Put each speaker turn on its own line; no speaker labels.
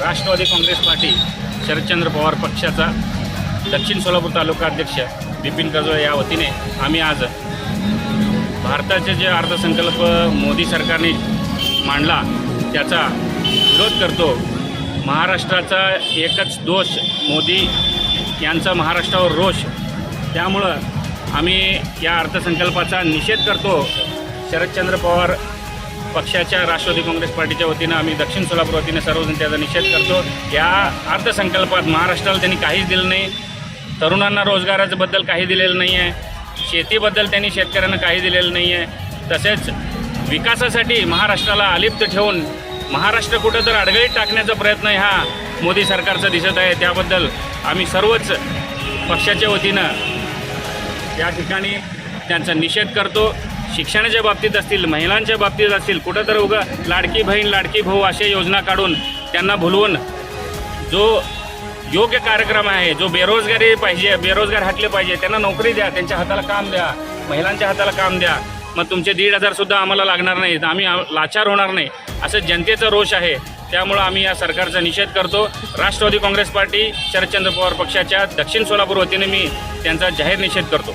Rashtrawadi Congress party Sharadchandra Pawar पक्षाचा दक्षिण सोलापूर तालुका अध्यक्ष बिपिन कजोळे या वतीने आम्ही आज भारताचे जे अर्थसंकल्प मोदी सरकारने मांडला त्याचा विरोध करतो. महाराष्ट्राचा एकच दोष मोदी यांचा महाराष्ट्रावर रोष. त्यामुळं आम्ही या अर्थसंकल्पाचा निषेध करतो. शरदचंद्र पवार पक्षाच्या राष्ट्रवादी काँग्रेस पार्टीच्या वतीनं आम्ही दक्षिण सोलापूर वतीनं सर्वजण त्याचा निषेध करतो. या अर्थसंकल्पात महाराष्ट्राला त्यांनी काहीच दिलं नाही. तरुणांना रोजगाराबद्दल काही दिलेलं नाही आहे शेतीबद्दल त्यांनी शेतकऱ्यांना काही दिलेलं नाही आहे तसेच विकासासाठी महाराष्ट्राला अलिप्त ठेवून महाराष्ट्र कुठं तर अडगळीत टाकण्याचा प्रयत्न हा मोदी सरकारचा दिसत आहे. त्याबद्दल आम्ही सर्वच पक्षाच्या वतीनं या ठिकाणी त्यांचा निषेध करतो. शिक्षणाच्या बाबतीत असतील महिलांच्या बाबतीत असतील कुठं तर उगा लाडकी बहीण लाडकी भाऊ अशा योजना काढून त्यांना भुलवून जो योग्य कार्यक्रम आहे जो बेरोजगारी पाहिजे बेरोजगार हटले पाहिजे त्यांना नोकरी द्या त्यांच्या हाताला काम द्या महिलांच्या हाताला काम द्या. मग तुमचे दीड हजारसुद्धा आम्हाला लागणार नाहीत आम्ही लाचार होणार नाही. असं जनतेचा रोष आहे. त्यामुळं आम्ही या सरकारचा निषेध करतो. राष्ट्रवादी काँग्रेस पार्टी शरदचंद्र पवार पक्षाच्या दक्षिण सोलापूर वतीने मी त्यांचा जाहीर निषेध करतो.